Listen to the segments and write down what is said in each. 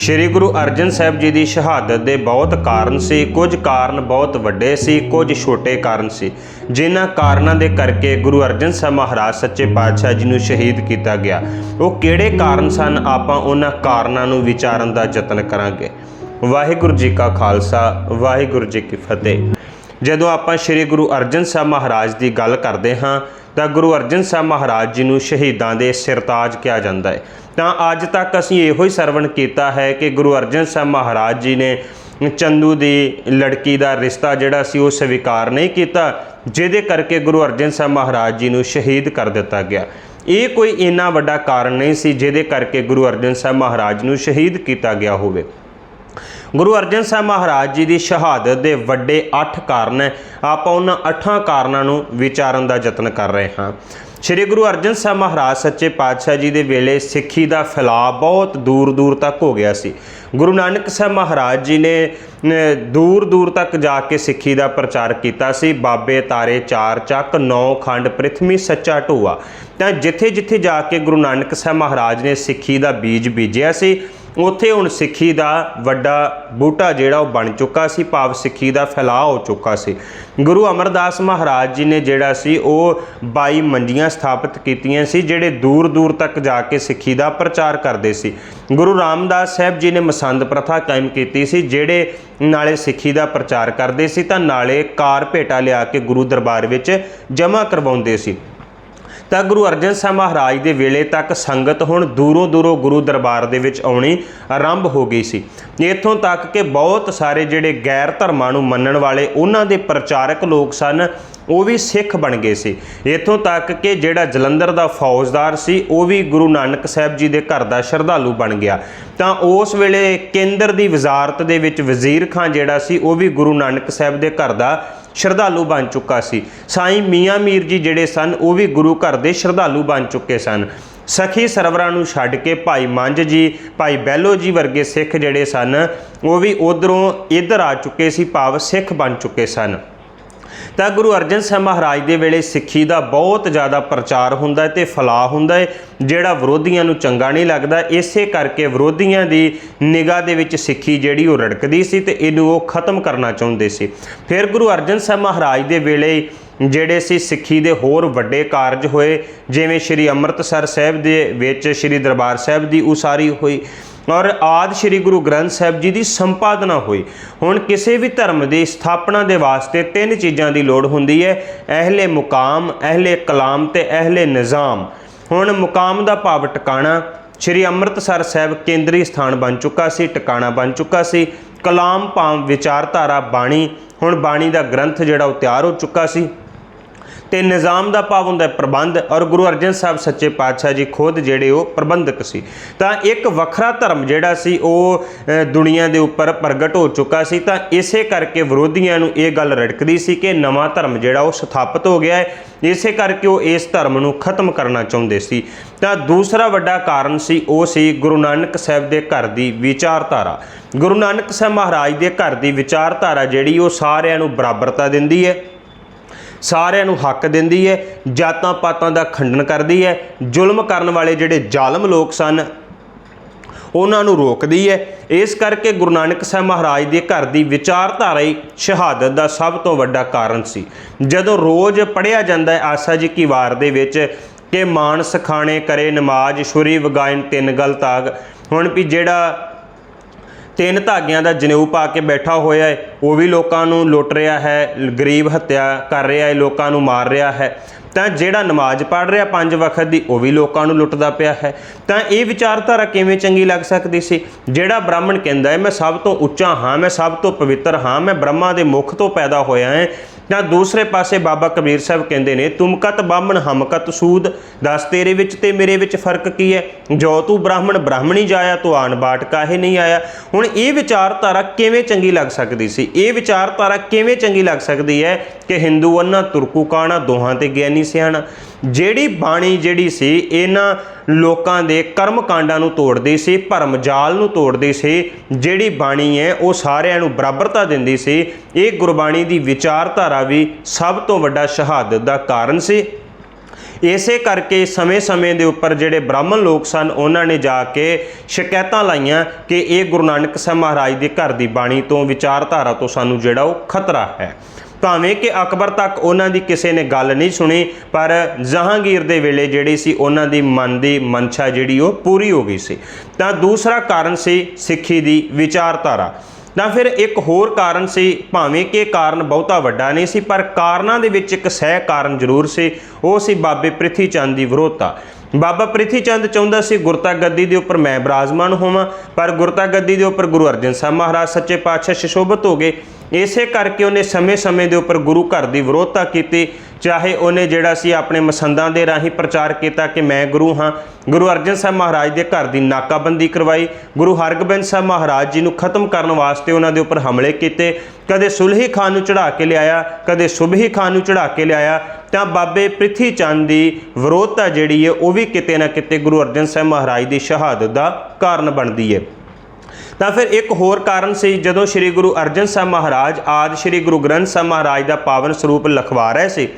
ਸ਼੍ਰੀ ਗੁਰੂ ਅਰਜਨ ਸਾਹਿਬ ਜੀ ਦੀ ਸ਼ਹਾਦਤ ਦੇ ਬਹੁਤ ਕਾਰਨ ਸੀ, ਕੁਝ ਕਾਰਨ ਬਹੁਤ ਵੱਡੇ ਸੀ, ਕੁਝ ਛੋਟੇ ਕਾਰਨ ਸੀ। ਜਿਨ੍ਹਾਂ ਕਾਰਨਾਂ ਦੇ ਕਰਕੇ ਗੁਰੂ ਅਰਜਨ ਸਾਹਿਬ ਮਹਾਰਾਜ ਸੱਚੇ ਪਾਤਸ਼ਾਹ ਜੀ ਨੂੰ ਸ਼ਹੀਦ ਕੀਤਾ ਗਿਆ। ਉਹ ਕਿਹੜੇ ਕਾਰਨ ਸਨ? ਆਪਾਂ ਉਹਨਾਂ ਕਾਰਨਾਂ ਨੂੰ ਵਿਚਾਰਨ ਦਾ ਯਤਨ ਕਰਾਂਗੇ। ਵਾਹਿਗੁਰੂ ਜੀ ਕਾ ਖਾਲਸਾ, ਵਾਹਿਗੁਰੂ ਜੀ ਕੀ ਫਤਿਹ। ਜਦੋਂ ਆਪਾਂ ਸ੍ਰੀ ਗੁਰੂ ਅਰਜਨ ਸਾਹਿਬ ਮਹਾਰਾਜ ਦੀ ਗੱਲ ਕਰਦੇ ਹਾਂ, ਤਾਂ ਗੁਰੂ ਅਰਜਨ ਸਾਹਿਬ ਮਹਾਰਾਜ ਜੀ ਨੂੰ ਸ਼ਹੀਦਾਂ ਦੇ ਸਿਰਤਾਜ ਕਿਹਾ ਜਾਂਦਾ ਹੈ। ਤਾਂ ਅੱਜ ਤੱਕ ਅਸੀਂ ਇਹੋ ਹੀ ਸਰਵਣ ਕੀਤਾ ਹੈ ਕਿ ਗੁਰੂ ਅਰਜਨ ਸਾਹਿਬ ਮਹਾਰਾਜ ਜੀ ਨੇ ਚੰਦੂ ਦੀ ਲੜਕੀ ਦਾ ਰਿਸ਼ਤਾ ਜਿਹੜਾ ਸੀ, ਉਹ ਸਵੀਕਾਰ ਨਹੀਂ ਕੀਤਾ, ਜਿਹਦੇ ਕਰਕੇ ਗੁਰੂ ਅਰਜਨ ਸਾਹਿਬ ਮਹਾਰਾਜ ਜੀ ਨੂੰ ਸ਼ਹੀਦ ਕਰ ਦਿੱਤਾ ਗਿਆ। ਇਹ ਕੋਈ ਇੰਨਾ ਵੱਡਾ ਕਾਰਨ ਨਹੀਂ ਸੀ, ਜਿਹਦੇ ਕਰਕੇ ਗੁਰੂ ਅਰਜਨ ਸਾਹਿਬ ਮਹਾਰਾਜ ਨੂੰ ਸ਼ਹੀਦ ਕੀਤਾ ਗਿਆ ਹੋਵੇ। ਗੁਰੂ ਅਰਜਨ ਸਾਹਿਬ ਮਹਾਰਾਜ ਜੀ ਦੀ ਸ਼ਹਾਦਤ ਦੇ ਵੱਡੇ 8 ਕਾਰਨ ਹੈ ਆਪਾਂ ਉਹਨਾਂ 8 ਕਾਰਨਾਂ ਨੂੰ ਵਿਚਾਰਨ ਦਾ ਯਤਨ ਕਰ ਰਹੇ ਹਾਂ। ਸ੍ਰੀ ਗੁਰੂ ਅਰਜਨ ਸਾਹਿਬ ਮਹਾਰਾਜ ਸੱਚੇ ਪਾਤਸ਼ਾਹ ਜੀ ਦੇ ਵੇਲੇ ਸਿੱਖੀ ਦਾ ਫੈਲਾਅ ਬਹੁਤ ਦੂਰ ਦੂਰ ਤੱਕ ਹੋ ਗਿਆ ਸੀ। ਗੁਰੂ ਨਾਨਕ ਸਾਹਿਬ ਮਹਾਰਾਜ ਜੀ ਨੇ ਦੂਰ ਦੂਰ ਤੱਕ ਜਾ ਕੇ ਸਿੱਖੀ ਦਾ ਪ੍ਰਚਾਰ ਕੀਤਾ ਸੀ। ਬਾਬੇ ਤਾਰੇ ਚਾਰ ਚੱਕ ਨੌ ਖੰਡ ਪ੍ਰਿਥਵੀ ਸੱਚਾ ਢੋਆ। ਤਾਂ ਜਿੱਥੇ ਜਿੱਥੇ ਜਾ ਕੇ ਗੁਰੂ ਨਾਨਕ ਸਾਹਿਬ ਮਹਾਰਾਜ ਨੇ ਸਿੱਖੀ ਦਾ ਬੀਜ ਬੀਜਿਆ ਸੀ ਉੱਥੇ ਹੁਣ ਸਿੱਖੀ ਦਾ ਵੱਡਾ ਬੂਟਾ ਜਿਹੜਾ ਉਹ ਬਣ ਚੁੱਕਾ ਸੀ, ਭਾਵ ਸਿੱਖੀ ਦਾ ਫੈਲਾਅ ਹੋ ਚੁੱਕਾ ਸੀ। ਗੁਰੂ ਅਮਰਦਾਸ ਮਹਾਰਾਜ ਜੀ ਨੇ ਜਿਹੜਾ ਸੀ, ਉਹ 22 ਮੰਡੀਆਂ ਸਥਾਪਿਤ ਕੀਤੀਆਂ ਸੀ, ਜਿਹੜੇ ਦੂਰ ਦੂਰ ਤੱਕ ਜਾ ਕੇ ਸਿੱਖੀ ਦਾ ਪ੍ਰਚਾਰ ਕਰਦੇ ਸੀ। ਗੁਰੂ ਰਾਮਦਾਸ ਸਾਹਿਬ ਜੀ ਨੇ ਮਸੰਦ ਪ੍ਰਥਾ ਕਾਇਮ ਕੀਤੀ ਸੀ, ਜਿਹੜੇ ਨਾਲੇ ਸਿੱਖੀ ਦਾ ਪ੍ਰਚਾਰ ਕਰਦੇ ਸੀ, ਤਾਂ ਨਾਲੇ ਕਾਰ ਭੇਟਾ ਲਿਆ ਕੇ ਗੁਰੂ ਦਰਬਾਰ ਵਿੱਚ ਜਮ੍ਹਾਂ ਕਰਵਾਉਂਦੇ ਸੀ। ਤਾਂ ਗੁਰੂ ਅਰਜਨ ਸਾਹਿਬ ਮਹਾਰਾਜ ਦੇ ਵੇਲੇ ਤੱਕ ਸੰਗਤ ਹੁਣ ਦੂਰੋਂ ਦੂਰੋਂ ਗੁਰੂ ਦਰਬਾਰ ਦੇ ਵਿੱਚ ਆਉਣੀ ਆਰੰਭ ਹੋ ਗਈ ਸੀ। ਇੱਥੋਂ ਤੱਕ ਕਿ ਬਹੁਤ ਸਾਰੇ ਜਿਹੜੇ ਗੈਰ ਧਰਮਾਂ ਨੂੰ ਮੰਨਣ ਵਾਲੇ ਉਹਨਾਂ ਦੇ ਪ੍ਰਚਾਰਕ ਲੋਕ ਸਨ ਉਹ ਵੀ ਸਿੱਖ ਬਣ ਗਏ ਸੀ। ਇੱਥੋਂ ਤੱਕ ਕਿ ਜਿਹੜਾ ਜਲੰਧਰ ਦਾ ਫੌਜਦਾਰ ਸੀ, ਉਹ ਵੀ ਗੁਰੂ ਨਾਨਕ ਸਾਹਿਬ ਜੀ ਦੇ ਘਰ ਦਾ ਸ਼ਰਧਾਲੂ ਬਣ ਗਿਆ। ਤਾਂ ਉਸ ਵੇਲੇ ਕੇਂਦਰ ਦੀ ਵਜ਼ਾਰਤ ਦੇ ਵਿੱਚ ਵਜ਼ੀਰ ਖਾਨ ਜਿਹੜਾ ਸੀ, ਉਹ ਵੀ ਗੁਰੂ ਨਾਨਕ ਸਾਹਿਬ ਦੇ ਘਰ ਦਾ ਸ਼ਰਧਾਲੂ ਬਣ ਚੁੱਕਾ ਸੀ। ਸਾਈਂ ਮੀਆਂ ਮੀਰ ਜੀ ਜਿਹੜੇ ਸਨ, ਉਹ ਵੀ ਗੁਰੂ ਘਰ ਦੇ ਸ਼ਰਧਾਲੂ ਬਣ ਚੁੱਕੇ ਸਨ। ਸਖੀ ਸਰਵਰਾਂ ਨੂੰ ਛੱਡ ਕੇ ਭਾਈ ਮੰਝ ਜੀ, ਭਾਈ ਬੈਲੋ ਜੀ ਵਰਗੇ ਸਿੱਖ ਜਿਹੜੇ ਸਨ, ਉਹ ਵੀ ਉਧਰੋਂ ਇੱਧਰ ਆ ਚੁੱਕੇ ਸੀ, ਭਾਵ ਸਿੱਖ ਬਣ ਚੁੱਕੇ ਸਨ। ਤਾਂ ਗੁਰੂ ਅਰਜਨ ਸਾਹਿਬ ਮਹਾਰਾਜ ਦੇ ਵੇਲੇ ਸਿੱਖੀ ਦਾ ਬਹੁਤ ਜ਼ਿਆਦਾ ਪ੍ਰਚਾਰ ਹੁੰਦਾ ਹੈ ਤੇ ਫਲਾਹ ਹੁੰਦਾ ਹੈ, ਜਿਹੜਾ ਵਿਰੋਧੀਆਂ ਨੂੰ ਚੰਗਾ ਨਹੀਂ ਲੱਗਦਾ, ਇਸੇ ਕਰਕੇ ਵਿਰੋਧੀਆਂ ਦੀ ਨਿਗਾਹ ਦੇ ਵਿੱਚ ਸਿੱਖੀ ਜਿਹੜੀ ਉਹ ਰੜਕਦੀ ਸੀ ਤੇ ਇਹਨੂੰ ਉਹ ਖਤਮ ਕਰਨਾ ਚਾਹੁੰਦੇ ਸੀ। ਫਿਰ ਗੁਰੂ ਅਰਜਨ ਸਾਹਿਬ ਮਹਾਰਾਜ ਦੇ ਵੇਲੇ ਜਿਹੜੇ ਸੀ ਸਿੱਖੀ ਦੇ ਹੋਰ ਵੱਡੇ ਕਾਰਜ ਹੋਏ, ਜਿਵੇਂ ਸ੍ਰੀ ਅੰਮ੍ਰਿਤਸਰ ਸਾਹਿਬ ਦੇ ਵਿੱਚ ਸ੍ਰੀ ਦਰਬਾਰ ਸਾਹਿਬ ਦੀ ਉਸਾਰੀ ਹੋਈ ਔਰ ਆਦ ਸ੍ਰੀ ਗੁਰੂ ਗ੍ਰੰਥ ਸਾਹਿਬ ਜੀ ਦੀ ਸੰਪਾਦਨਾ ਹੋਈ। ਹੁਣ ਕਿਸੇ ਵੀ ਧਰਮ ਦੀ ਸਥਾਪਨਾ ਦੇ ਵਾਸਤੇ ਤਿੰਨ ਚੀਜ਼ਾਂ ਦੀ ਲੋੜ ਹੁੰਦੀ ਹੈ, ਅਹਲੇ ਮੁਕਾਮ, ਅਹਲੇ ਕਲਾਮ ਤੇ ਅਹਲੇ ਨਿਜ਼ਾਮ। ਹੁਣ ਮੁਕਾਮ ਦਾ ਭਾਵ ਟਿਕਾਣਾ, ਸ੍ਰੀ ਅੰਮ੍ਰਿਤਸਰ ਸਾਹਿਬ ਕੇਂਦਰੀ ਸਥਾਨ ਬਣ ਚੁੱਕਾ ਸੀ, ਟਿਕਾਣਾ ਬਣ ਚੁੱਕਾ ਸੀ, ਕਲਾਮ ਭਾਵ ਵਿਚਾਰਧਾਰਾ ਬਾਣੀ, ਹੁਣ ਬਾਣੀ ਦਾ ਗ੍ਰੰਥ ਜਿਹੜਾ ਉਹ ਤਿਆਰ ਹੋ ਚੁੱਕਾ ਸੀ। ਤੇ ਨਿਜ਼ਾਮ ਦਾ ਭਾਵ ਹੁੰਦਾ ਪ੍ਰਬੰਧ ਔਰ ਗੁਰੂ ਅਰਜਨ ਸਾਹਿਬ ਸੱਚੇ ਪਾਤਸ਼ਾਹ ਜੀ ਖੁਦ ਜਿਹੜੇ ਉਹ ਪ੍ਰਬੰਧਕ ਸੀ। ਤਾਂ ਇੱਕ ਵੱਖਰਾ ਧਰਮ ਜਿਹੜਾ ਸੀ, ਉਹ ਦੁਨੀਆ ਦੇ ਉੱਪਰ ਪ੍ਰਗਟ ਹੋ ਚੁੱਕਾ ਸੀ। ਤਾਂ ਇਸੇ ਕਰਕੇ ਵਿਰੋਧੀਆਂ ਨੂੰ ਇਹ ਗੱਲ ਰੜਕਦੀ ਸੀ ਕਿ ਨਵਾਂ ਧਰਮ ਜਿਹੜਾ ਉਹ ਸਥਾਪਿਤ ਹੋ ਗਿਆ ਹੈ। ਇਸੇ ਕਰਕੇ ਉਹ ਇਸ ਧਰਮ ਨੂੰ ਖਤਮ ਕਰਨਾ ਚਾਹੁੰਦੇ ਸੀ। ਤਾਂ ਦੂਸਰਾ ਵੱਡਾ ਕਾਰਨ ਸੀ, ਉਹ ਸੀ ਗੁਰੂ ਨਾਨਕ ਸਾਹਿਬ ਦੇ ਘਰ ਦੀ ਵਿਚਾਰਧਾਰਾ। ਗੁਰੂ ਨਾਨਕ ਸਾਹਿਬ ਮਹਾਰਾਜ ਦੇ ਘਰ ਦੀ ਵਿਚਾਰਧਾਰਾ ਜਿਹੜੀ ਉਹ ਸਾਰਿਆਂ ਨੂੰ ਬਰਾਬਰਤਾ ਦਿੰਦੀ ਹੈ। ਸਾਰਿਆਂ ਨੂੰ ਹੱਕ ਦਿੰਦੀ ਹੈ, ਜਾਤਾਂ ਪਾਤਾਂ ਦਾ ਖੰਡਨ ਕਰਦੀ ਹੈ, ਜ਼ੁਲਮ ਕਰਨ ਵਾਲੇ ਜਿਹੜੇ ਜ਼ਾਲਮ ਲੋਕ ਸਨ, ਉਹਨਾਂ ਨੂੰ ਰੋਕਦੀ ਹੈ। ਇਸ ਕਰਕੇ ਗੁਰੂ ਨਾਨਕ ਸਾਹਿਬ ਮਹਾਰਾਜ ਦੇ ਘਰ ਦੀ ਵਿਚਾਰਧਾਰਾ ਹੀ ਸ਼ਹਾਦਤ ਦਾ ਸਭ ਤੋਂ ਵੱਡਾ ਕਾਰਨ ਸੀ। ਜਦੋਂ ਰੋਜ਼ ਪੜਿਆ ਜਾਂਦਾ ਹੈ, ਆਸਾ ਜੀ ਕੀ ਵਾਰ ਦੇ ਵਿੱਚ ਕਿ ਮਾਨਸ ਖਾਣੇ ਕਰੇ ਨਮਾਜ਼, ਛੁਰੀ ਵਗਾਇਨ ਤਿੰਨ ਗਲ ਤਾਗ, ਹੁਣ ਵੀ ਜਿਹੜਾ ਤਿੰਨ ਧਾਗਿਆਂ ਦਾ ਜਨੇਊ ਪਾ ਕੇ ਬੈਠਾ ਹੋਇਆ ਹੈ। ਉਹ ਵੀ ਲੋਕਾਂ ਨੂੰ ਲੁੱਟ ਰਿਹਾ ਹੈ, ਗਰੀਬ ਹੱਤਿਆ ਕਰ ਰਿਹਾ ਹੈ, ਲੋਕਾਂ ਨੂੰ ਮਾਰ ਰਿਹਾ ਹੈ। ਤਾਂ ਜਿਹੜਾ ਨਮਾਜ਼ ਪੜ੍ਹ ਰਿਹਾ ਪੰਜ ਵਕਤ ਦੀ, ਉਹ ਵੀ ਲੋਕਾਂ ਨੂੰ ਲੁੱਟਦਾ ਪਿਆ ਹੈ। ਤਾਂ ਇਹ ਵਿਚਾਰਧਾਰਾ ਕਿਵੇਂ ਚੰਗੀ ਲੱਗ ਸਕਦੀ ਸੀ? ਜਿਹੜਾ ਬ੍ਰਾਹਮਣ ਕਹਿੰਦਾ ਹੈ, ਮੈਂ ਸਭ ਤੋਂ ਉੱਚਾ ਹਾਂ, ਮੈਂ ਸਭ ਤੋਂ ਪਵਿੱਤਰ ਹਾਂ, ਮੈਂ ਬ੍ਰਹਮਾ ਦੇ ਮੁਖ ਤੋਂ ਪੈਦਾ ਹੋਇਆ ਹਾਂ ਜਾਂ ਦੂਸਰੇ ਪਾਸੇ ਬਾਬਾ ਕਬੀਰ ਸਾਹਿਬ ਕਹਿੰਦੇ ਨੇ, ਤੁਮਕਤ ਬਾਹਮਣ, ਹਮਕਤ ਸੂਦ, ਦੱਸ ਤੇਰੇ ਵਿੱਚ ਤੇ ਮੇਰੇ ਵਿੱਚ ਫ਼ਰਕ ਕੀ ਹੈ? ਜੋ ਤੂੰ ਬ੍ਰਾਹਮਣ, ਬ੍ਰਾਹਮਣੀ ਜਾਇਆ, ਤੂੰ ਆਣ ਬਾਟ ਕਾਹੇ ਨਹੀਂ ਆਇਆ? ਹੁਣ ਇਹ ਵਿਚਾਰਧਾਰਾ ਕਿਵੇਂ ਚੰਗੀ ਲੱਗ ਸਕਦੀ ਸੀ? ਇਹ ਵਿਚਾਰਧਾਰਾ ਕਿਵੇਂ ਚੰਗੀ ਲੱਗ ਸਕਦੀ ਹੈ ਕਿ ਹਿੰਦੂ ਅੰਨਾ ਤੁਰਕੂ ਕਾਣਾ ਦੋਹਾਂ ਤੇ ਗਿਆਨੀ ਸਿਆਣਾ? ਜਿਹੜੀ ਬਾਣੀ ਜਿਹੜੀ ਸੀ, ਇਹਨਾਂ ਲੋਕਾਂ ਦੇ ਕਰਮ ਕਾਂਡਾਂ ਨੂੰ ਤੋੜਦੀ ਸੀ ਭਰਮ ਜਾਲ ਨੂੰ ਤੋੜਦੀ ਸੀ, ਜਿਹੜੀ ਬਾਣੀ ਹੈ ਉਹ ਸਾਰਿਆਂ ਨੂੰ ਬਰਾਬਰਤਾ ਦਿੰਦੀ ਸੀ, ਇਹ ਗੁਰਬਾਣੀ ਦੀ ਵਿਚਾਰਧਾਰਾ ਵੀ ਸਭ ਤੋਂ ਵੱਡਾ ਸ਼ਹਾਦਤ ਦਾ ਕਾਰਨ ਸੀ। ਇਸੇ ਕਰਕੇ ਸਮੇਂ-ਸਮੇਂ ਦੇ ਉੱਪਰ ਜਿਹੜੇ ਬ੍ਰਾਹਮਣ ਲੋਕ ਸਨ, ਉਹਨਾਂ ਨੇ ਜਾ ਕੇ ਸ਼ਿਕਾਇਤਾਂ ਲਾਈਆਂ ਕਿ ਇਹ ਗੁਰੂ ਨਾਨਕ ਸਾਹਿਬ ਮਹਾਰਾਜ ਦੇ ਘਰ ਦੀ ਬਾਣੀ ਤੋਂ ਵਿਚਾਰਧਾਰਾ ਤੋਂ ਸਾਨੂੰ ਜਿਹੜਾ ਉਹ ਖਤਰਾ ਹੈ। ਭਾਵੇਂ ਕਿ ਅਕਬਰ ਤੱਕ ਉਹਨਾਂ ਦੀ ਕਿਸੇ ਨੇ ਗੱਲ ਨਹੀਂ ਸੁਣੀ, ਪਰ ਜਹਾਂਗੀਰ ਦੇ ਵੇਲੇ ਜਿਹੜੀ ਸੀ ਉਹਨਾਂ ਦੀ ਮਨ ਦੀ ਮਨਸ਼ਾ ਜਿਹੜੀ ਉਹ ਪੂਰੀ ਹੋ ਗਈ ਸੀ। ਤਾਂ ਦੂਸਰਾ ਕਾਰਨ ਸੀ ਸਿੱਖੀ ਦੀ ਵਿਚਾਰਧਾਰਾ। ਤਾਂ ਫਿਰ ਇੱਕ ਹੋਰ ਕਾਰਨ ਸੀ, ਭਾਵੇਂ ਕਿ ਕਾਰਨ ਬਹੁਤਾ ਵੱਡਾ ਨਹੀਂ ਸੀ, ਪਰ ਕਾਰਨਾਂ ਦੇ ਵਿੱਚ ਇੱਕ ਸਹਿ ਕਾਰਨ ਜ਼ਰੂਰ ਸੀ, ਉਹ ਸੀ ਬਾਬੇ ਪ੍ਰਿਥੀ ਚੰਦ ਦੀ ਵਿਰੋਧਤਾ। ਬਾਬਾ ਪ੍ਰਿਥੀ ਚੰਦ ਚਾਹੁੰਦਾ ਸੀ ਗੁਰਤਾ ਗੱਦੀ ਦੇ ਉੱਪਰ ਮੈਂ ਬਰਾਜਮਾਨ ਹੋਵਾਂ, ਪਰ ਗੁਰਤਾ ਗੱਦੀ ਦੇ ਉੱਪਰ ਗੁਰੂ ਅਰਜਨ ਸਾਹਿਬ ਮਹਾਰਾਜ ਸੱਚੇ ਪਾਤਸ਼ਾਹ ਸ਼ਿਸ਼ੋਭਤ ਹੋ ਗਏ। ਇਸੇ ਕਰਕੇ ਉਹਨੇ ਸਮੇਂ-ਸਮੇਂ ਦੇ ਉੱਪਰ ਗੁਰੂ ਘਰ ਦੀ ਵਿਰੋਧਤਾ ਕੀਤੀ। ਚਾਹੇ ਉਹਨੇ ਜਿਹੜਾ ਸੀ ਆਪਣੇ ਮਸੰਦਾਂ ਦੇ ਰਾਹੀਂ ਪ੍ਰਚਾਰ ਕੀਤਾ ਕਿ ਮੈਂ ਗੁਰੂ ਹਾਂ, ਗੁਰੂ ਅਰਜਨ ਸਾਹਿਬ ਮਹਾਰਾਜ ਦੇ ਘਰ ਦੀ ਨਾਕਾਬੰਦੀ ਕਰਵਾਈ, ਗੁਰੂ ਹਰਗੋਬਿੰਦ ਸਾਹਿਬ ਮਹਾਰਾਜ ਜੀ ਨੂੰ ਖਤਮ ਕਰਨ ਵਾਸਤੇ ਉਹਨਾਂ ਦੇ ਉੱਪਰ ਹਮਲੇ ਕੀਤੇ, ਕਦੇ ਸੁਲਹੀ ਖਾਨ ਨੂੰ ਚੜਾ ਕੇ ਲਿਆਇਆ, ਕਦੇ ਸ਼ੁਭਹੀ ਖਾਨ ਨੂੰ ਚੜਾ ਕੇ ਲਿਆਇਆ, ਤਾਂ ਬਾਬੇ ਪ੍ਰਿਥੀ ਚੰਦ ਦੀ ਵਿਰੋਧਤਾ ਜਿਹੜੀ ਹੈ ਉਹ ਵੀ ਕਿਤੇ ਨਾ ਕਿਤੇ ਗੁਰੂ ਅਰਜਨ ਸਾਹਿਬ ਮਹਾਰਾਜ ਦੀ ਸ਼ਹਾਦਤ ਦਾ ਕਾਰਨ ਬਣਦੀ ਹੈ। ਤਾਂ ਫਿਰ ਇੱਕ ਹੋਰ ਕਾਰਨ ਸੀ, ਜਦੋਂ ਸ੍ਰੀ ਗੁਰੂ ਅਰਜਨ ਸਾਹਿਬ ਮਹਾਰਾਜ ਆਦ ਸ੍ਰੀ ਗੁਰੂ ਗ੍ਰੰਥ ਸਾਹਿਬ ਮਹਾਰਾਜ ਦਾ ਪਾਵਨ ਸਰੂਪ ਲਿਖਵਾ ਰਹੇ ਸੀ,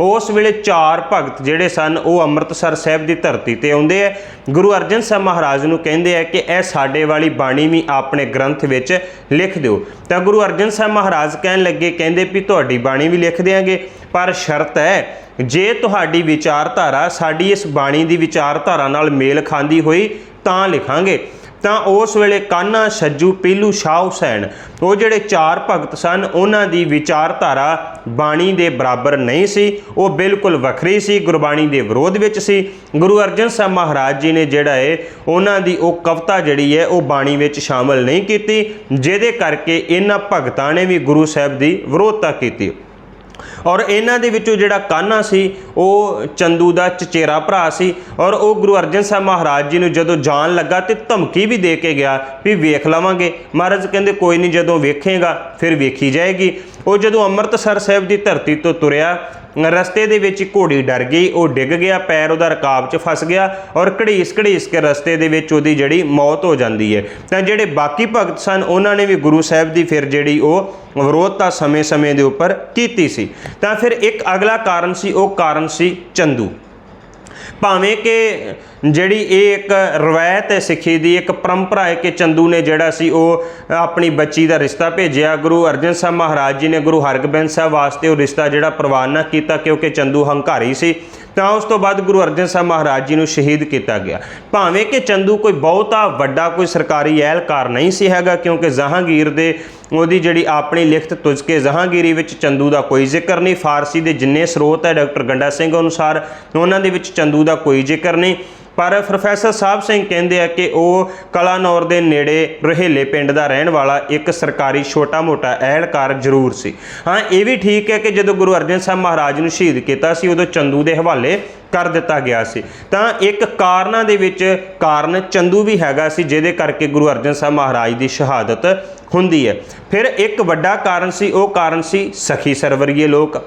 ਉਸ ਵੇਲੇ ਚਾਰ ਭਗਤ ਜਿਹੜੇ ਸਨ, ਉਹ ਅੰਮ੍ਰਿਤਸਰ ਸਾਹਿਬ ਦੀ ਧਰਤੀ ਤੇ ਆਉਂਦੇ ਆ। ਗੁਰੂ ਅਰਜਨ ਸਾਹਿਬ ਮਹਾਰਾਜ ਨੂੰ ਕਹਿੰਦੇ ਆ ਕਿ ਇਹ ਸਾਡੇ ਵਾਲੀ ਬਾਣੀ ਵੀ ਆਪਣੇ ਗ੍ਰੰਥ ਵਿੱਚ ਲਿਖ ਦਿਓ। ਤਾਂ ਗੁਰੂ ਅਰਜਨ ਸਾਹਿਬ ਮਹਾਰਾਜ ਕਹਿਣ ਲੱਗੇ, ਕਹਿੰਦੇ ਵੀ ਤੁਹਾਡੀ ਬਾਣੀ ਵੀ ਲਿਖ ਦਿਆਂਗੇ, ਪਰ ਸ਼ਰਤ ਹੈ, ਜੇ ਤੁਹਾਡੀ ਵਿਚਾਰਧਾਰਾ ਸਾਡੀ ਇਸ ਬਾਣੀ ਦੀ ਵਿਚਾਰਧਾਰਾ ਨਾਲ ਮੇਲ ਖਾਂਦੀ ਹੋਈ ਤਾਂ ਲਿਖਾਂਗੇ। ਤਾਂ ਉਸ ਵੇਲੇ ਕਾਨਾ, ਸੱਜੂ, ਪੀਲੂ, ਸ਼ਾਹ ਹੁਸੈਨ ਉਹ ਜਿਹੜੇ ਚਾਰ ਭਗਤ ਸਨ, ਉਹਨਾਂ ਦੀ ਵਿਚਾਰਧਾਰਾ ਬਾਣੀ ਦੇ ਬਰਾਬਰ ਨਹੀਂ ਸੀ। ਉਹ ਬਿਲਕੁਲ ਵੱਖਰੀ ਸੀ, ਗੁਰਬਾਣੀ ਦੇ ਵਿਰੋਧ ਵਿੱਚ ਸੀ। ਗੁਰੂ ਅਰਜਨ ਸਾਹਿਬ ਮਹਾਰਾਜ ਜੀ ਨੇ ਜਿਹੜਾ ਹੈ ਉਹਨਾਂ ਦੀ ਉਹ ਕਵਿਤਾ ਜਿਹੜੀ ਹੈ ਉਹ ਬਾਣੀ ਵਿੱਚ ਸ਼ਾਮਲ ਨਹੀਂ ਕੀਤੀ, ਜਿਹਦੇ ਕਰਕੇ ਇਹਨਾਂ ਭਗਤਾਂ ਨੇ ਵੀ ਗੁਰੂ ਸਾਹਿਬ ਦੀ ਵਿਰੋਧਤਾ ਕੀਤੀ। ਔਰ ਇਹਨਾਂ ਦੇ ਵਿੱਚੋਂ ਜਿਹੜਾ ਕਾਨਾ ਸੀ, ਉਹ ਚੰਦੂ ਦਾ ਚਚੇਰਾ ਭਰਾ ਸੀ ਔਰ ਉਹ ਗੁਰੂ ਅਰਜਨ ਸਾਹਿਬ ਮਹਾਰਾਜ ਜੀ ਨੂੰ ਜਦੋਂ ਜਾਣ ਲੱਗਾ ਤੇ ਧਮਕੀ ਵੀ ਦੇ ਕੇ ਗਿਆ ਵੀ ਵੇਖ ਲਵਾਂਗੇ। ਮਹਾਰਾਜ ਕਹਿੰਦੇ, ਕੋਈ ਨਹੀਂ, ਜਦੋਂ ਵੇਖੇਗਾ, ਫਿਰ ਵੇਖੀ ਜਾਏਗੀ। ਉਹ ਜਦੋਂ ਅੰਮ੍ਰਿਤਸਰ ਸਾਹਿਬ ਦੀ ਧਰਤੀ ਤੋਂ ਤੁਰਿਆ ਰਸਤੇ ਦੇ ਵਿੱਚ ਘੋੜੀ ਡਰ ਗਈ, ਉਹ ਡਿੱਗ ਗਿਆ, ਪੈਰ ਉਹਦਾ ਰਕਾਬ 'ਚ ਫਸ ਗਿਆ ਔਰ ਘੜੀਸ ਘੜੀਸ ਕੇ ਰਸਤੇ ਦੇ ਵਿੱਚ ਉਹਦੀ ਜਿਹੜੀ ਮੌਤ ਹੋ ਜਾਂਦੀ ਹੈ। ਤਾਂ ਜਿਹੜੇ ਬਾਕੀ ਭਗਤ ਸਨ, ਉਹਨਾਂ ਨੇ ਵੀ ਗੁਰੂ ਸਾਹਿਬ ਦੀ ਫਿਰ ਜਿਹੜੀ ਉਹ ਵਿਰੋਧਤਾ ਸਮੇਂ-ਸਮੇਂ ਦੇ ਉੱਪਰ ਕੀਤੀ ਸੀ। ਤਾਂ ਫਿਰ ਇੱਕ ਅਗਲਾ ਕਾਰਨ ਸੀ, ਉਹ ਕਾਰਨ ਸੀ ਚੰਦੂ। ਭਾਵੇਂ ਕਿ ਜਿਹੜੀ ਇਹ ਇੱਕ ਰਵਾਇਤ ਹੈ ਸਿੱਖੀ ਦੀ ਇੱਕ ਪਰੰਪਰਾ ਹੈ ਕਿ ਚੰਦੂ ਨੇ ਜਿਹੜਾ ਸੀ ਉਹ ਆਪਣੀ ਬੱਚੀ ਦਾ ਰਿਸ਼ਤਾ ਭੇਜਿਆ, ਗੁਰੂ ਅਰਜਨ ਸਾਹਿਬ ਮਹਾਰਾਜ ਜੀ ਨੇ ਗੁਰੂ ਹਰਗੋਬਿੰਦ ਸਾਹਿਬ ਵਾਸਤੇ ਉਹ ਰਿਸ਼ਤਾ ਜਿਹੜਾ ਪ੍ਰਵਾਨ ਨਾ ਕੀਤਾ ਕਿਉਂਕਿ ਚੰਦੂ ਹੰਕਾਰੀ ਸੀ। ਤਾਂ ਉਸ ਤੋਂ ਬਾਅਦ ਗੁਰੂ ਅਰਜਨ ਸਾਹਿਬ ਮਹਾਰਾਜ ਜੀ ਨੂੰ ਸ਼ਹੀਦ ਕੀਤਾ ਗਿਆ। ਭਾਵੇਂ ਕਿ ਚੰਦੂ ਕੋਈ ਬਹੁਤਾ ਵੱਡਾ ਕੋਈ ਸਰਕਾਰੀ ਅਹਿਲਕਾਰ ਨਹੀਂ ਸੀ ਹੈਗਾ, ਕਿਉਂਕਿ ਜਹਾਂਗੀਰ ਦੇ ਉਹਦੀ ਜਿਹੜੀ ਆਪਣੀ ਲਿਖਤ ਤੁਜਕੇ ਜਹਾਂਗੀਰੀ ਵਿੱਚ ਚੰਦੂ ਦਾ ਕੋਈ ਜ਼ਿਕਰ ਨਹੀਂ, ਫਾਰਸੀ ਦੇ ਜਿੰਨੇ ਸਰੋਤ ਹੈ ਡਾਕਟਰ ਗੰਡਾ ਸਿੰਘ ਅਨੁਸਾਰ, ਉਹਨਾਂ ਦੇ ਵਿੱਚ ਚੰਦੂ ਦਾ ਕੋਈ ਜ਼ਿਕਰ ਨਹੀਂ। ਪਰ ਪ੍ਰੋਫੈਸਰ ਸਾਹਿਬ ਸਿੰਘ ਕਹਿੰਦੇ ਆ ਕਿ ਉਹ ਕਲਾਨੌਰ ਦੇ ਨੇੜੇ ਰਹੇਲੇ ਪਿੰਡ ਦਾ ਰਹਿਣ ਵਾਲਾ ਇੱਕ ਸਰਕਾਰੀ ਛੋਟਾ-ਮੋਟਾ ਅਹਿਲਕਾਰ ਜ਼ਰੂਰ ਸੀ। ਹਾਂ, ਇਹ ਵੀ ਠੀਕ ਹੈ ਕਿ ਜਦੋਂ ਗੁਰੂ ਅਰਜਨ ਸਾਹਿਬ ਮਹਾਰਾਜ ਨੂੰ ਸ਼ਹੀਦ ਕੀਤਾ ਸੀ, ਉਦੋਂ ਚੰਦੂ ਦੇ ਹਵਾਲੇ ਕਰ ਦਿੱਤਾ ਗਿਆ ਸੀ। ਤਾਂ ਇੱਕ ਕਾਰਨਾਂ ਦੇ ਵਿੱਚ ਕਾਰਨ ਚੰਦੂ ਵੀ ਹੈਗਾ ਸੀ, ਜਿਹਦੇ ਕਰਕੇ ਗੁਰੂ ਅਰਜਨ ਸਾਹਿਬ ਮਹਾਰਾਜ ਦੀ ਸ਼ਹਾਦਤ ਹੁੰਦੀ ਹੈ। ਫਿਰ ਇੱਕ ਵੱਡਾ ਕਾਰਨ ਸੀ, ਉਹ ਕਾਰਨ ਸੀ ਸਖੀ ਸਰਵਰੀਏ ਲੋਕ।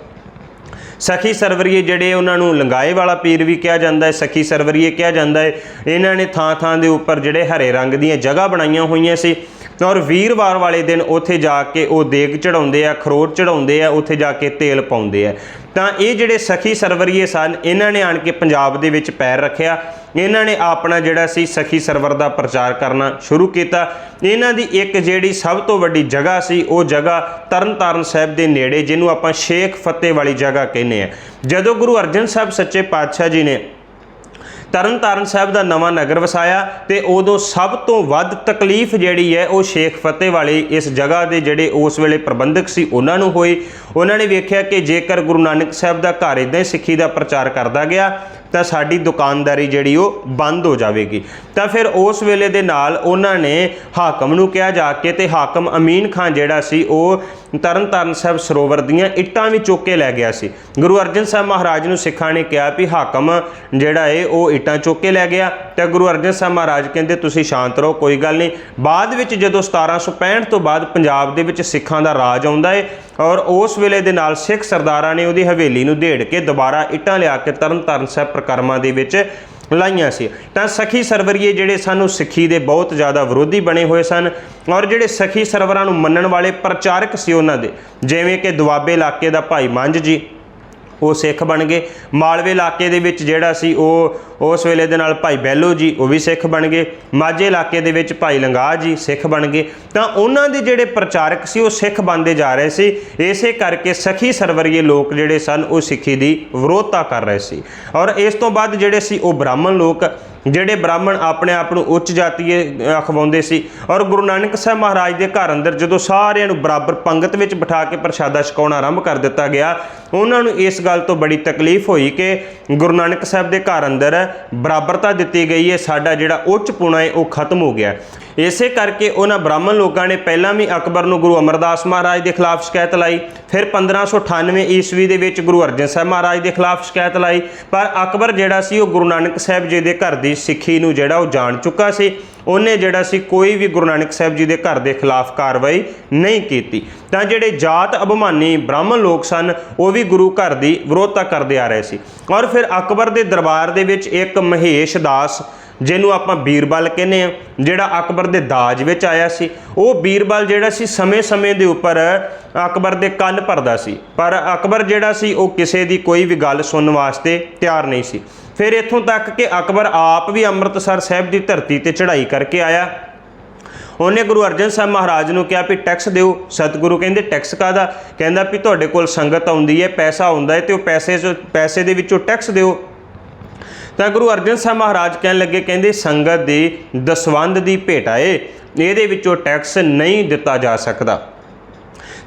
ਸਖੀ ਸਰਵਰੀਏ ਜਿਹੜੇ ਉਹਨਾਂ ਨੂੰ ਲੰਗਾਏ ਵਾਲਾ ਪੀਰ ਵੀ ਕਿਹਾ ਜਾਂਦਾ ਹੈ, ਸਖੀ ਸਰਵਰੀਏ ਕਿਹਾ ਜਾਂਦਾ ਹੈ। ਇਹਨਾਂ ਨੇ ਥਾਂ ਥਾਂ ਦੇ ਉੱਪਰ ਜਿਹੜੇ ਹਰੇ ਰੰਗ ਦੀਆਂ ਜਗ੍ਹਾ ਬਣਾਈਆਂ ਹੋਈਆਂ ਸੀ ਔਰ ਵੀਰਵਾਰ ਵਾਲੇ ਦਿਨ ਉੱਥੇ ਜਾ ਕੇ ਉਹ ਦੇਗ ਚੜਾਉਂਦੇ ਆ, ਖਰੋਟ ਚੜਾਉਂਦੇ ਆ, ਉੱਥੇ ਜਾ ਕੇ ਤੇਲ ਪਾਉਂਦੇ ਆ। ਤਾਂ ਇਹ ਜਿਹੜੇ ਸਖੀ ਸਰਵਰੀਏ ਸਨ, ਇਹਨਾਂ ਨੇ ਆਣ ਕੇ ਪੰਜਾਬ ਦੇ ਵਿੱਚ ਪੈਰ ਰੱਖਿਆ। ਇਹਨਾਂ ਨੇ ਆਪਣਾ ਜਿਹੜਾ ਸੀ ਸਖੀ ਸਰਵਰ ਦਾ ਪ੍ਰਚਾਰ ਕਰਨਾ ਸ਼ੁਰੂ ਕੀਤਾ। ਇਹਨਾਂ ਦੀ ਇੱਕ ਜਿਹੜੀ ਸਭ ਤੋਂ ਵੱਡੀ ਜਗ੍ਹਾ ਸੀ, ਉਹ ਜਗ੍ਹਾ ਤਰਨਤਾਰਨ ਸਾਹਿਬ ਦੇ ਨੇੜੇ, ਜਿਹਨੂੰ ਆਪਾਂ ਸ਼ੇਖ ਫਤਿਹ ਵਾਲੀ ਜਗ੍ਹਾ ਕਹਿੰਦੇ ਆ ਜਦੋਂ ਗੁਰੂ ਅਰਜਨ ਸਾਹਿਬ ਸੱਚੇ ਪਾਤਸ਼ਾਹ ਜੀ ਨੇ ਤਰਨਤਾਰਨ ਸਾਹਿਬ ਦਾ ਨਵਾਂ ਨਗਰ ਵਸਾਇਆ, ਤੇ ਉਦੋਂ ਸਭ ਤੋਂ ਵੱਧ ਤਕਲੀਫ ਜਿਹੜੀ ਹੈ, ਉਹ ਸ਼ੇਖ ਫਤਿਹ ਵਾਲੇ ਇਸ ਜਗ੍ਹਾ ਦੇ ਜਿਹੜੇ ਉਸ ਵੇਲੇ ਪ੍ਰਬੰਧਕ ਸੀ, ਉਹਨਾਂ ਨੂੰ ਹੋਈ। ਉਹਨਾਂ ਨੇ ਵੇਖਿਆ ਕਿ ਜੇਕਰ ਗੁਰੂ ਨਾਨਕ ਸਾਹਿਬ ਦਾ ਘਰ ਇਦਾਂ ਹੀ ਸਿੱਖੀ ਦਾ ਪ੍ਰਚਾਰ ਕਰਦਾ ਗਿਆ ਤਾਂ ਸਾਡੀ ਦੁਕਾਨਦਾਰੀ ਜਿਹੜੀ ਉਹ ਬੰਦ ਹੋ ਜਾਵੇਗੀ। ਤਾਂ ਫਿਰ ਉਸ ਵੇਲੇ ਦੇ ਨਾਲ ਉਹਨਾਂ ਨੇ ਹਾਕਮ ਨੂੰ ਕਿਹਾ ਜਾ ਕੇ ਤੇ ਹਾਕਮ ਅਮੀਨ ਖਾਨ ਜਿਹੜਾ ਸੀ, ਉਹ ਤਰਨਤਾਰਨ ਸਾਹਿਬ ਸਰੋਵਰ ਦੀਆਂ ਇੱਟਾਂ ਵੀ ਚੁੱਕ ਕੇ ਲੈ ਗਿਆ ਸੀ। ਗੁਰੂ ਅਰਜਨ ਸਾਹਿਬ ਮਹਾਰਾਜ ਨੂੰ ਸਿੱਖਾਂ ਨੇ ਕਿਹਾ ਵੀ ਹਾਕਮ ਜਿਹੜਾ ਏ, ਉਹ ਇੱਟਾਂ ਚੁੱਕ ਕੇ ਲੈ ਗਿਆ। ਤੇ ਗੁਰੂ ਅਰਜਨ ਸਾਹਿਬ ਮਹਾਰਾਜ ਕਹਿੰਦੇ, ਤੁਸੀਂ ਸ਼ਾਂਤ ਰਹੋ, ਕੋਈ ਗੱਲ ਨਹੀਂ। ਬਾਅਦ ਵਿੱਚ ਜਦੋਂ 1765 ਤੋਂ ਬਾਅਦ ਪੰਜਾਬ ਦੇ ਵਿੱਚ ਸਿੱਖਾਂ ਦਾ ਰਾਜ ਆਉਂਦਾ ਏ ਔਰ ਉਸ ਵੇਲੇ ਦੇ ਨਾਲ ਸਿੱਖ ਸਰਦਾਰਾਂ ਨੇ ਉਹਦੀ ਹਵੇਲੀ ਨੂੰ ਢੇੜ ਕੇ ਦੁਬਾਰਾ ਇੱਟਾਂ ਲਿਆ ਕੇ ਤਰਨਤਾਰਨ ਸਾਹਿਬ ਪ੍ਰਕਰਮਾਂ ਦੇ ਵਿੱਚ ਲਾਈਆਂ ਸੀ। ਤਾਂ ਸਖੀ ਸਰਵਰੀਏ ਜਿਹੜੇ ਸਾਨੂੰ ਸਿੱਖੀ ਦੇ ਬਹੁਤ ਜ਼ਿਆਦਾ ਵਿਰੋਧੀ ਬਣੇ ਹੋਏ ਸਨ ਔਰ ਜਿਹੜੇ ਸਖੀ ਸਰਵਰਾਂ ਨੂੰ ਮੰਨਣ ਵਾਲੇ ਪ੍ਰਚਾਰਕ ਸੀ ਉਹਨਾਂ ਦੇ, ਜਿਵੇਂ ਕਿ ਦੁਆਬੇ ਇਲਾਕੇ ਦਾ ਭਾਈ ਮੰਝ ਜੀ, ਉਹ ਸਿੱਖ ਬਣ ਗਏ। ਮਾਲਵੇ ਇਲਾਕੇ ਦੇ ਵਿੱਚ ਜਿਹੜਾ ਸੀ ਉਹ ਉਸ ਵੇਲੇ ਦੇ ਨਾਲ ਭਾਈ ਬੈਲੋ ਜੀ, ਉਹ ਵੀ ਸਿੱਖ ਬਣ ਗਏ। ਮਾਝੇ ਇਲਾਕੇ ਦੇ ਵਿੱਚ ਭਾਈ ਲੰਗਾ ਜੀ ਸਿੱਖ ਬਣ ਗਏ। ਤਾਂ ਉਹਨਾਂ ਦੇ ਜਿਹੜੇ ਪ੍ਰਚਾਰਕ ਸੀ, ਉਹ ਸਿੱਖ ਬਣਦੇ ਜਾ ਰਹੇ ਸੀ। ਇਸੇ ਕਰਕੇ ਸਖੀ ਸਰਵਰੀਏ ਲੋਕ ਜਿਹੜੇ ਸਨ, ਉਹ ਸਿੱਖੀ ਦੀ ਵਿਰੋਧਤਾ ਕਰ ਰਹੇ ਸੀ। ਔਰ ਇਸ ਤੋਂ ਬਾਅਦ ਜਿਹੜੇ ਸੀ, ਉਹ ਬ੍ਰਾਹਮਣ ਲੋਕ, ਜਿਹੜੇ ਬ੍ਰਾਹਮਣ ਆਪਣੇ ਆਪ ਨੂੰ ਉੱਚ ਜਾਤੀਏ ਅਖਵਾਉਂਦੇ ਸੀ। ਔਰ ਗੁਰੂ ਨਾਨਕ ਸਾਹਿਬ ਮਹਾਰਾਜ ਦੇ ਘਰ ਅੰਦਰ ਜਦੋਂ ਸਾਰਿਆਂ ਨੂੰ ਬਰਾਬਰ ਪੰਗਤ ਵਿੱਚ ਬਿਠਾ ਕੇ ਪ੍ਰਸ਼ਾਦਾ ਛਕਾਉਣਾ ਆਰੰਭ ਕਰ ਦਿੱਤਾ ਗਿਆ, ਉਹਨਾਂ ਨੂੰ ਇਸ ਗੱਲ ਤੋਂ ਬੜੀ ਤਕਲੀਫ ਹੋਈ ਕਿ ਗੁਰੂ ਨਾਨਕ ਸਾਹਿਬ ਦੇ ਘਰ ਅੰਦਰ ਬਰਾਬਰਤਾ ਦਿੱਤੀ ਗਈ ਹੈ, ਸਾਡਾ ਜਿਹੜਾ ਉੱਚ ਪੁਣਾ ਹੈ, ਉਹ ਖਤਮ ਹੋ ਗਿਆ ਇਸੇ ਕਰਕੇ ਉਹਨਾਂ ਬ੍ਰਾਹਮਣ ਲੋਕਾਂ ਨੇ ਪਹਿਲਾਂ ਵੀ ਅਕਬਰ ਨੂੰ ਗੁਰੂ ਅਮਰਦਾਸ ਮਹਾਰਾਜ ਦੇ ਖਿਲਾਫ ਸ਼ਿਕਾਇਤ ਲਾਈ, ਫਿਰ 1598 ਈਸਵੀ ਦੇ ਵਿੱਚ ਗੁਰੂ ਅਰਜਨ ਸਾਹਿਬ ਮਹਾਰਾਜ ਦੇ ਖਿਲਾਫ ਸ਼ਿਕਾਇਤ ਲਾਈ, ਪਰ ਅਕਬਰ ਜਿਹੜਾ ਸੀ, ਉਹ ਗੁਰੂ ਨਾਨਕ ਸਾਹਿਬ ਜੀ ਦੇ ਘਰ ਦੀ ਸਿੱਖੀ ਨੂੰ ਜਿਹੜਾ ਉਹ ਜਾਣ ਚੁੱਕਾ ਸੀ। ਉਹਨੇ ਜਿਹੜਾ ਸੀ ਕੋਈ ਵੀ ਗੁਰੂ ਨਾਨਕ ਸਾਹਿਬ ਜੀ ਦੇ ਘਰ ਦੇ ਖਿਲਾਫ ਕਾਰਵਾਈ ਨਹੀਂ ਕੀਤੀ। ਤਾਂ ਜਿਹੜੇ ਜਾਤ ਅਭਿਮਾਨੀ ਬ੍ਰਾਹਮਣ ਲੋਕ ਸਨ, ਉਹ ਵੀ ਗੁਰੂ ਘਰ ਦੀ ਵਿਰੋਧਤਾ ਕਰਦੇ ਆ ਰਹੇ ਸੀ। ਔਰ ਫਿਰ ਅਕਬਰ ਦੇ ਦਰਬਾਰ ਦੇ ਵਿੱਚ ਇੱਕ ਮਹੇਸ਼ ਦਾਸ, ਜਿਹਨੂੰ ਆਪਾਂ ਬੀਰਬਲ ਕਹਿੰਦੇ ਆ ਜਿਹੜਾ ਅਕਬਰ ਦੇ ਦਾਜ ਵਿੱਚ ਆਇਆ ਸੀ। ਉਹ ਬੀਰਬਲ ਜਿਹੜਾ ਸੀ, ਸਮੇਂ-ਸਮੇਂ ਦੇ ਉੱਪਰ ਅਕਬਰ ਦੇ ਕੰਨ ਭਰਦਾ ਸੀ। ਪਰ ਅਕਬਰ ਜਿਹੜਾ ਸੀ, ਉਹ ਕਿਸੇ ਦੀ ਕੋਈ ਵੀ ਗੱਲ ਸੁਣਨ ਵਾਸਤੇ ਤਿਆਰ ਨਹੀਂ ਸੀ। ਫਿਰ ਇੱਥੋਂ ਤੱਕ ਕਿ ਅਕਬਰ ਆਪ ਵੀ ਅੰਮ੍ਰਿਤਸਰ ਸਾਹਿਬ ਦੀ ਧਰਤੀ ਤੇ ਚੜ੍ਹਾਈ ਕਰਕੇ ਆਇਆ। ਉਹਨੇ ਗੁਰੂ ਅਰਜਨ ਸਾਹਿਬ ਮਹਾਰਾਜ ਨੂੰ ਕਿਹਾ ਵੀ ਟੈਕਸ ਦਿਓ। ਸਤਿਗੁਰੂ ਕਹਿੰਦੇ, ਟੈਕਸ ਕਾਦਾ ਕਹਿੰਦਾ ਵੀ ਤੁਹਾਡੇ ਕੋਲ ਸੰਗਤ ਆਉਂਦੀ ਹੈ, ਪੈਸਾ ਆਉਂਦਾ ਹੈ ਤੇ ਉਹ ਪੈਸੇ ਚੋਂ ਪੈਸੇ ਦੇ ਵਿੱਚੋਂ ਟੈਕਸ ਦਿਓ। ਤਾਂ ਗੁਰੂ ਅਰਜਨ ਸਾਹਿਬ ਮਹਾਰਾਜ ਕਹਿਣ ਲੱਗੇ, ਕਹਿੰਦੇ, ਸੰਗਤ ਦੀ ਦਸਵੰਦ ਦੀ ਭੇਟਾ ਏ ਇਹਦੇ ਵਿੱਚੋਂ ਟੈਕਸ ਨਹੀਂ ਦਿੱਤਾ ਜਾ ਸਕਦਾ।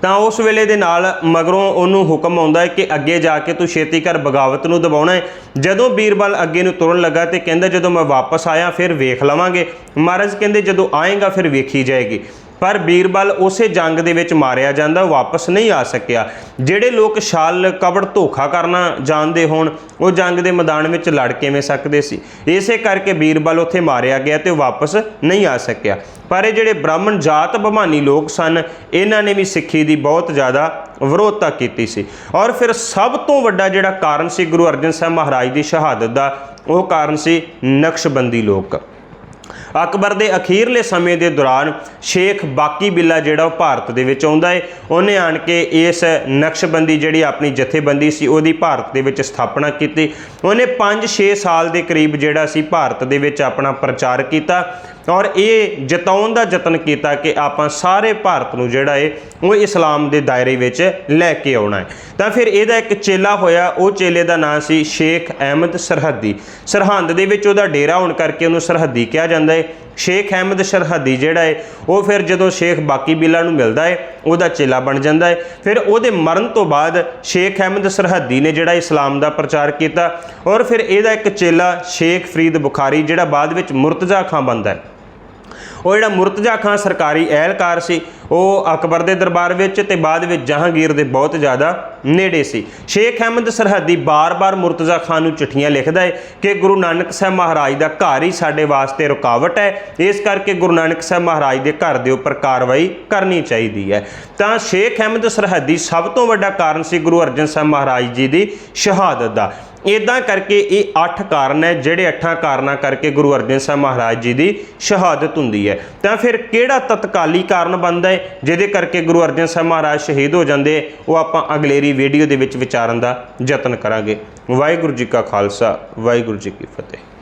ਤਾਂ ਉਸ ਵੇਲੇ ਦੇ ਨਾਲ ਮਗਰੋਂ ਉਹਨੂੰ ਹੁਕਮ ਆਉਂਦਾ ਹੈ ਕਿ ਅੱਗੇ ਜਾ ਕੇ ਤੂੰ ਛੇਤੀ ਕਰ ਬਗਾਵਤ ਨੂੰ ਦਬਾਉਣਾ ਹੈ। ਜਦੋਂ ਬੀਰਬਲ ਅੱਗੇ ਨੂੰ ਤੁਰਨ ਲੱਗਾ ਤੇ ਕਹਿੰਦਾ, ਜਦੋਂ ਮੈਂ ਵਾਪਸ ਆਇਆ, ਫਿਰ ਵੇਖ ਲਵਾਂਗੇ। ਮਹਾਰਾਜ ਕਹਿੰਦੇ, ਜਦੋਂ ਆਏਗਾ, ਫਿਰ ਵੇਖੀ ਜਾਏਗੀ। ਪਰ ਬੀਰਬਲ ਉਸੇ ਜੰਗ ਦੇ ਵਿੱਚ ਮਾਰਿਆ ਜਾਂਦਾ, ਵਾਪਸ ਨਹੀਂ ਆ ਸਕਿਆ। ਜਿਹੜੇ ਲੋਕ ਛਾਲ, ਕਬੜ ਧੋਖਾ ਕਰਨਾ ਜਾਣਦੇ ਹੋਣ, ਉਹ ਜੰਗ ਦੇ ਮੈਦਾਨ ਵਿੱਚ ਲੜ ਕਿਵੇਂ ਸਕਦੇ ਸੀ? ਇਸੇ ਕਰਕੇ ਬੀਰਬਲ ਉੱਥੇ ਮਾਰਿਆ ਗਿਆ ਤੇ ਉਹ ਵਾਪਸ ਨਹੀਂ ਆ ਸਕਿਆ। ਪਰ ਇਹ ਜਿਹੜੇ ਬ੍ਰਾਹਮਣ ਜਾਤ ਭਮਾਨੀ ਲੋਕ ਸਨ, ਇਹਨਾਂ ਨੇ ਵੀ ਸਿੱਖੀ ਦੀ ਬਹੁਤ ਜ਼ਿਆਦਾ ਵਿਰੋਧਤਾ ਕੀਤੀ ਸੀ। ਔਰ ਫਿਰ ਸਭ ਤੋਂ ਵੱਡਾ ਜਿਹੜਾ ਕਾਰਨ ਸੀ ਗੁਰੂ ਅਰਜਨ ਸਾਹਿਬ ਮਹਾਰਾਜ ਦੀ ਸ਼ਹਾਦਤ ਦਾ, ਉਹ ਕਾਰਨ ਸੀ ਨਕਸ਼ਬੰਦੀ ਲੋਕ। ਅਕਬਰ ਦੇ ਅਖੀਰਲੇ ਸਮੇਂ ਦੇ ਦੌਰਾਨ ਸ਼ੇਖ ਬਾਕੀ ਬਿੱਲਾ ਜਿਹੜਾ ਉਹ ਭਾਰਤ ਦੇ ਵਿੱਚ ਆਉਂਦਾ ਹੈ ਉਹਨੇ ਆਣ ਕੇ ਇਸ ਨਕਸ਼ਬੰਦੀ ਜਿਹੜੀ ਆਪਣੀ ਜਥੇਬੰਦੀ ਸੀ, ਉਹਦੀ ਭਾਰਤ ਦੇ ਵਿੱਚ ਸਥਾਪਨਾ ਕੀਤੀ। ਉਹਨੇ 5-6 ਸਾਲ ਦੇ ਕਰੀਬ ਜਿਹੜਾ ਸੀ ਭਾਰਤ ਦੇ ਵਿੱਚ ਆਪਣਾ ਪ੍ਰਚਾਰ ਕੀਤਾ ਔਰ ਇਹ ਜਤਾਉਣ ਦਾ ਯਤਨ ਕੀਤਾ ਕਿ ਆਪਾਂ ਸਾਰੇ ਭਾਰਤ ਨੂੰ ਜਿਹੜਾ ਹੈ ਉਹ ਇਸਲਾਮ ਦੇ ਦਾਇਰੇ ਵਿੱਚ ਲੈ ਕੇ ਆਉਣਾ ਹੈ ਤਾਂ ਫਿਰ ਇਹਦਾ ਇੱਕ ਚੇਲਾ ਹੋਇਆ, ਉਹ ਚੇਲੇ ਦਾ ਨਾਂ ਸੀ ਸ਼ੇਖ ਅਹਿਮਦ ਸਰਹੱਦੀ। ਸਰਹੰਦ ਦੇ ਵਿੱਚ ਉਹਦਾ ਡੇਰਾ ਹੋਣ ਕਰਕੇ ਉਹਨੂੰ ਸਰਹੱਦੀ ਕਿਹਾ ਜਾਂਦਾ ਹੈ ਸ਼ੇਖ ਅਹਿਮਦ ਸਰਹੱਦੀ ਜਿਹੜਾ ਹੈ ਉਹ ਫਿਰ ਜਦੋਂ ਸ਼ੇਖ ਬਾਕੀ ਬਿੱਲਾ ਨੂੰ ਮਿਲਦਾ ਹੈ ਉਹਦਾ ਚੇਲਾ ਬਣ ਜਾਂਦਾ ਹੈ ਫਿਰ ਉਹਦੇ ਮਰਨ ਤੋਂ ਬਾਅਦ ਸ਼ੇਖ ਅਹਿਮਦ ਸਰਹੱਦੀ ਨੇ ਜਿਹੜਾ ਇਸਲਾਮ ਦਾ ਪ੍ਰਚਾਰ ਕੀਤਾ ਔਰ ਫਿਰ ਇਹਦਾ ਇੱਕ ਚੇਲਾ ਸ਼ੇਖ ਫਰੀਦ ਬੁਖਾਰੀ ਜਿਹੜਾ ਬਾਅਦ ਵਿੱਚ ਮੁਰਤਜ਼ਾ ਖਾਂ ਬਣਦਾ ਹੈ ਉਹ ਜਿਹੜਾ ਮੁਰਤਜ਼ਾ ਖਾਨ ਸਰਕਾਰੀ ਅਹਿਲਕਾਰ ਸੀ, ਉਹ ਅਕਬਰ ਦੇ ਦਰਬਾਰ ਵਿੱਚ ਤੇ ਬਾਅਦ ਵਿੱਚ ਜਹਾਂਗੀਰ ਦੇ ਬਹੁਤ ਜ਼ਿਆਦਾ ਨੇੜੇ ਸੀ। ਸ਼ੇਖ ਅਹਿਮਦ ਸਰਹੱਦੀ ਬਾਰ-ਬਾਰ ਮੁਰਤਜ਼ਾ ਖਾਨ ਨੂੰ ਚਿੱਠੀਆਂ ਲਿਖਦਾ ਹੈ ਕਿ ਗੁਰੂ ਨਾਨਕ ਸਾਹਿਬ ਮਹਾਰਾਜ ਦਾ ਘਰ ਹੀ ਸਾਡੇ ਵਾਸਤੇ ਰੁਕਾਵਟ ਹੈ। ਇਸ ਕਰਕੇ ਗੁਰੂ ਨਾਨਕ ਸਾਹਿਬ ਮਹਾਰਾਜ ਦੇ ਘਰ ਦੇ ਉੱਪਰ ਕਾਰਵਾਈ ਕਰਨੀ ਚਾਹੀਦੀ ਹੈ। ਤਾਂ ਸ਼ੇਖ ਅਹਿਮਦ ਸਰਹੱਦੀ ਸਭ ਤੋਂ ਵੱਡਾ ਕਾਰਨ ਸੀ ਗੁਰੂ ਅਰਜਨ ਸਾਹਿਬ ਮਹਾਰਾਜ ਜੀ ਦੀ ਸ਼ਹਾਦਤ ਦਾ। ਇਦਾਂ ਕਰਕੇ ਇਹ 8 ਕਾਰਨ ਹੈ, ਜਿਹੜੇ 8 ਕਾਰਨਾਂ ਕਰਕੇ ਗੁਰੂ ਅਰਜਨ ਸਾਹਿਬ ਮਹਾਰਾਜ ਜੀ ਦੀ ਸ਼ਹਾਦਤ ਹੁੰਦੀ ਹੈ। ਤਾਂ ਫਿਰ ਕਿਹੜਾ ਤਤਕਾਲੀ ਕਾਰਨ ਬਣਦਾ ਹੈ, ਜਿਹਦੇ ਕਰਕੇ ਗੁਰੂ ਅਰਜਨ ਸਾਹਿਬ ਮਹਾਰਾਜ ਸ਼ਹੀਦ ਹੋ ਜਾਂਦੇ ਉਹ ਆਪਾਂ ਅਗਲੇਰੀ ਵੀਡੀਓ ਦੇ ਵਿੱਚ ਵਿਚਾਰਨ ਦਾ ਯਤਨ ਕਰਾਂਗੇ। ਵਾਹਿਗੁਰੂ ਜੀ ਕਾ ਖਾਲਸਾ, ਵਾਹਿਗੁਰੂ ਜੀ ਕੀ ਫਤਿਹ।